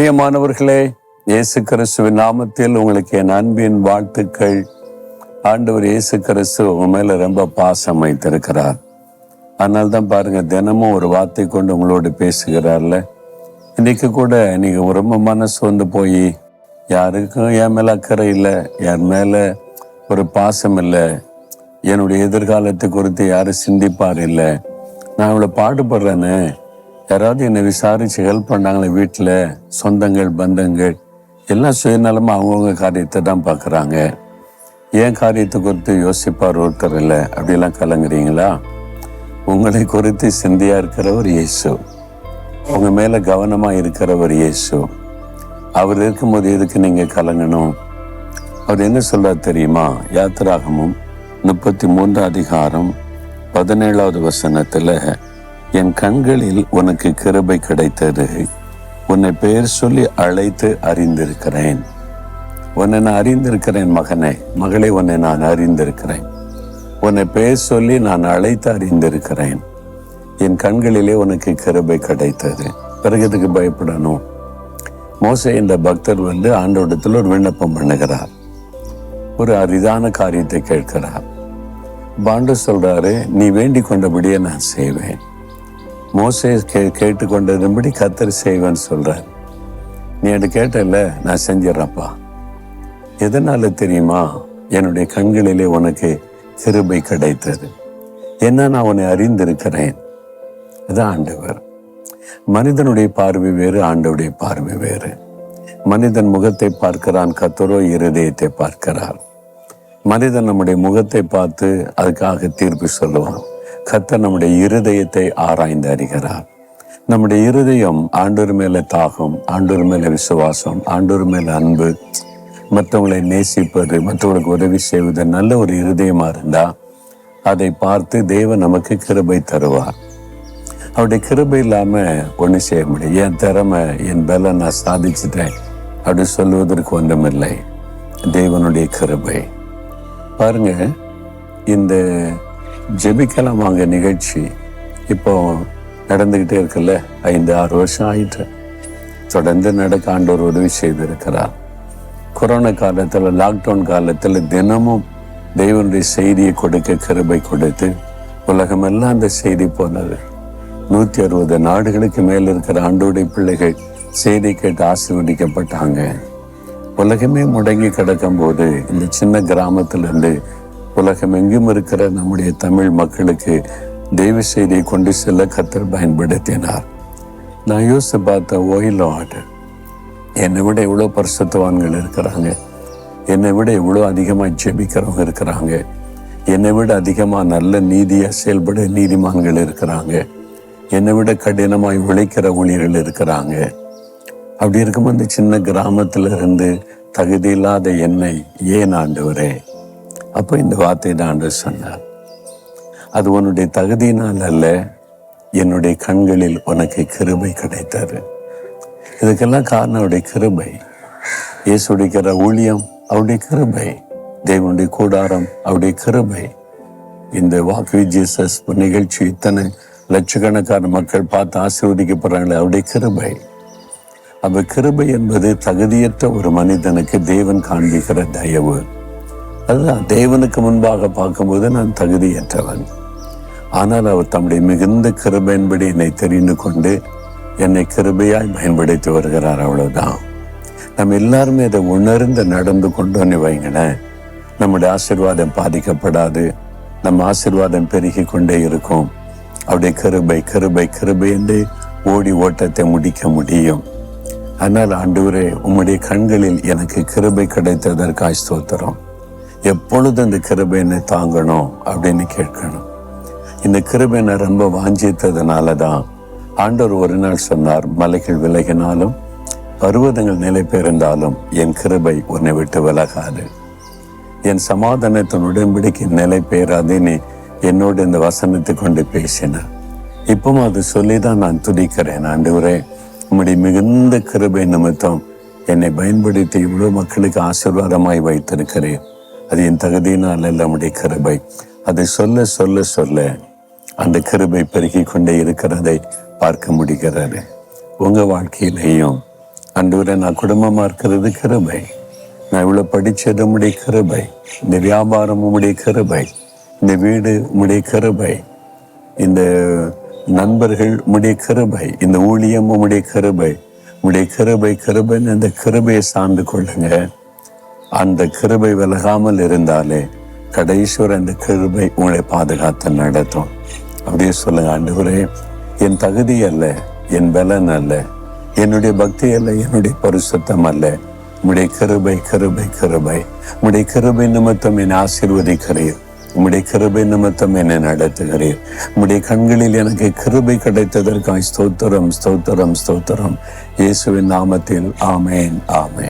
பிரியமானவர்களே இயேசு கிறிஸ்துவின் நாமத்தில் உங்களுக்கு என் அன்பின் வாழ்த்துக்கள். ஆண்டவர் இயேசு கிறிஸ்து உங்க மேல ரொம்ப பாசம் வைத்திருக்கிறார். அதனால தான் பாருங்க தினமும் ஒரு வார்த்தை கொண்டு உங்களோடு பேசுகிறார்ல. இன்னைக்கு கூட நீங்க ரொம்ப மனசு வந்து போய் யாருக்கும் என் மேல அக்கறை இல்லை என் மேல ஒரு பாசம் இல்லை. என்னுடைய எதிர்காலத்தை குறித்து யாரும் சிந்திப்பார் இல்லை. நான் இவ்வளோ பாடுபடுறேன்னு யாராவது என்னை விசாரிச்சு ஹெல்ப் பண்ணாங்களே வீட்டில் சொந்தங்கள் பந்தங்கள் எல்லாம் சுயநலமாக அவங்கவுங்க காரியத்தை தான் பார்க்குறாங்க. ஏன் காரியத்தை குறித்து யோசிப்பார் ஒருத்தர் இல்லை அப்படிலாம் கலங்குறீங்களா? உங்களை குறித்து சிந்தையாக இருக்கிறவர் இயேசு. உங்கள் மேலே கவனமாக இருக்கிறவர் இயேசு. அவர் இருக்கும்போது எதுக்கு நீங்கள் கலங்கணும்? அவர் என்ன சொல்றார் தெரியுமா? யாத்திராகமும் முப்பத்தி மூன்று அதிகாரம் பதினேழாவது வசனத்தில் என் கண்களில் உனக்கு கிருபை கிடைத்தது. உன்னை பெயர் சொல்லி அழைத்து அறிந்திருக்கிறேன். உன்னை நான் அறிந்திருக்கிறேன் மகனே. மகளே உன்னை நான் அறிந்திருக்கிறேன். உன்னை பெயர் சொல்லி நான் அழைத்து அறிந்திருக்கிறேன். என் கண்களிலே உனக்கு கிருபை கிடைத்தது. பிறகு எதுக்கு பயப்படணும்? மோசை இந்த பக்தர் வந்து ஆண்டோடத்தில் ஒரு விண்ணப்பம் பண்ணுகிறார். ஒரு அரிதான காரியத்தை கேட்கிறார். பாண்டு சொல்றாரு நீ வேண்டிக் கொண்டபடியே நான் செய்வேன். மோசே கே கேட்டுக்கொண்டதுபடி கத்தர் செய்வேன்னு சொல்கிறார் நீ என்கிட்ட கேட்டல நான் செஞ்சிடறப்பா எதனால தெரியுமா? என்னுடைய கண்களிலே உனக்கு கிருபை கிடைத்தது. என்ன நான் உன்னை அறிந்திருக்கிறேன்? அதான் ஆண்டவர். மனிதனுடைய பார்வை வேறு ஆண்டவுடைய பார்வை வேறு. மனிதன் முகத்தை பார்க்கிறான் கத்தரோ இருதயத்தை பார்க்கிறார். மனிதன் நம்முடைய முகத்தை பார்த்து அதுக்காக தீர்ப்பு சொல்லுவான். கத்தர் நம்முடைய இருதயத்தை ஆராய்ந்து அறிகிறார். நம்முடைய இருதயம் ஆண்டோர் மேல தாகம் ஆண்டோர் மேல விசுவாசம் ஆண்டோர் மேல அன்பு மற்றவங்களை நேசிப்பது மற்றவங்களுக்கு உதவி செய்வது நல்ல ஒரு இருதயமா இருந்தா அதை பார்த்து தேவன் நமக்கு கிருபை தருவார். அவருடைய கிருபை இல்லாம ஒண்ணு செய்ய முடியும் என் திறமை என் பல நான் சாதிச்சுட்டேன். அப்படி சொல்லுவதற்கு ஒன்றுமில்லை. தேவனுடைய கிருபை. பாருங்க இந்த ஜெபிக்கலாம் வாங்க நிகழ்ச்சி. இப்போ நடந்துகிட்டே இருக்குல்ல? ஐந்து ஆறு வருஷம் ஆயிட்டு தொடர்ந்து நடக்க ஆண்டவர் உதவி செய்திருக்கிறார். கொரோனா காலத்தில் லாக்டவுன் காலத்தில் தினமும் தெய்வனுடைய செய்தியை கொடுக்க கருபை கொடுத்து உலகமெல்லாம் அந்த செய்தி போனது. நூத்தி அறுபது நாடுகளுக்கு மேல் இருக்கிற ஆண்டோடைய பிள்ளைகள் செய்தி கேட்டு ஆசீர்வதிக்கப்பட்டாங்க. உலகமே முடங்கி கிடக்கும் போது இந்த சின்ன கிராமத்திலிருந்து இருந்து உலகம் எங்கும் இருக்கிற நம்முடைய தமிழ் மக்களுக்கு தெய்வ செய்தியை கொண்டு செல்ல கத்தர் பயன்படுத்தினார். நான் யோசித்து பார்த்த ஓயில் ஆர்டர் என்னை விட இவ்வளோ பரிசுத்தவான்கள் இருக்கிறாங்க. என்னை விட இவ்வளோ அதிகமாக ஜெபிக்கிறவங்க இருக்கிறாங்க. என்னை விட அதிகமாக நல்ல நீதியாக செயல்பட நீதிமான்கள் இருக்கிறாங்க. என்னை விட கடினமாய் உழைக்கிற ஊழியர்கள் இருக்கிறாங்க. அப்படி இருக்கும்போது சின்ன கிராமத்தில் இருந்து தகுதி இல்லாத என்னை ஏன் ஆண்டவரே? அப்போ இந்த வார்த்தை தான் ஆண்டு சொன்னார். அது உன்னுடைய தகுதியினால் அல்ல என்னுடைய கண்களில் உனக்கு கிருபை கிடைத்தது. இதுக்கெல்லாம் காரணம் அவருடைய கிருபை. இயேசுடிக்கிற ஊழியம் அவருடைய கிருபை. தேவனுடைய கூடாரம் அவருடைய கிருபை. இந்த வாக்கு ஜீசஸ் நிகழ்ச்சி இத்தனை லட்சக்கணக்கான மக்கள் பார்த்து ஆசீர்வதிக்கப்படுறாங்களே அவருடைய கிருபை. அப்ப கிருபை என்பது தகுதியற்ற ஒரு மனிதனுக்கு தேவன் காண்பிக்கிற தயவு. அதுதான் தேவனுக்கு முன்பாக பார்க்கும்போது நான் தகுதியற்றவன். ஆனால் அவர் தம்முடைய மிகுந்த கிருபையின்படி என்னை தெரிந்து கொண்டு என்னை கிருபையாய் பயன்படுத்தி வருகிறார் அவ்வளவுதான். நம்ம எல்லாருமே அதை உணர்ந்து நடந்து கொண்டோன்னு வைங்களேன். நம்முடைய ஆசிர்வாதம் பாதிக்கப்படாது. நம்ம ஆசிர்வாதம் பெருகி கொண்டே இருக்கும். அவருடைய கிருபை கிருபை கிருபை என்று ஓடி ஓட்டத்தை முடிக்க முடியும். ஆனால் ஆண்டவரே உம்முடைய கண்களில் எனக்கு கிருபை கிடைத்ததற்காய் ஸ்தோத்திரம். எப்பொழுது இந்த கிருபை என்னை தாங்கணும் அப்படின்னு கேட்கணும். இந்த கிருபை நான் ரொம்ப வாஞ்சித்ததுனால தான் ஆண்டவர் ஒரு நாள் சொன்னார் மலைகள் விலகினாலும் பருவதங்கள் நிலை பெயர்ந்தாலும் என் கிருபை உன்னை விட்டு விலகாது. என் சமாதானத்தின் உடன்படிக்கை நிலை பெயராதுன்னு என்னோடு இந்த வசனத்தை கொண்டு பேசினார். இப்பவும் அது சொல்லி தான் நான் துடிக்கிறேன் ஆண்டவரே. உம்முடைய மிகுந்த கிருபை நிமித்தம் என்னை பயன்படுத்தி இவ்வளவு மக்களுக்கு ஆசீர்வாதமாய் வைத்திருக்கிறேன். அது என் தகுதியினால் அல்ல நம்முடைய கிருபை. அதை சொல்ல சொல்ல சொல்ல அந்த கிருபை பெருகி கொண்டே இருக்கிறதை பார்க்க முடிகிறது. உங்கள் வாழ்க்கையிலையும் அன்றுவரை நான் குடும்பமாக இருக்கிறது கிருபை. நான் இவ்வளோ படித்தது உடைய கிருபை. இந்த வியாபாரம் உம்முடைய கிருபை. இந்த வீடு உடைய கிருபை. இந்த நண்பர்கள் உடைய கிருபை. இந்த ஊழியம் உம்முடைய கிருபை. உடைய கிருபை கிருபைன்னு அந்த கிருபையை சார்ந்து கொள்ளுங்கள் அந்த கிருபை விலகாமல் இருந்தாலே கடைசிவரை அந்த கிருபை உங்களை பாதுகாத்து நடத்தும். அப்படியே சொல்லுங்க ஆண்டவரே என் தகுதி அல்ல என் பலன் அல்ல என்னுடைய பக்தி அல்ல என்னுடைய பரிசுத்தம் அல்ல. உம்முடைய கிருபை கிருபை கிருபை. உம்முடைய கிருபை நிமித்தம் என்னை ஆசீர்வதிக்கிறீர். உம்முடைய கிருபை நிமித்தம் என்னை நடத்துகிறீர். உம்முடைய கண்களில் எனக்கு கிருபை கிடைத்ததற்காய் ஸ்தோத்திரம் ஸ்தோத்திரம் ஸ்தோத்திரம். இயேசுவின் நாமத்தில் ஆமேன் ஆமேன்.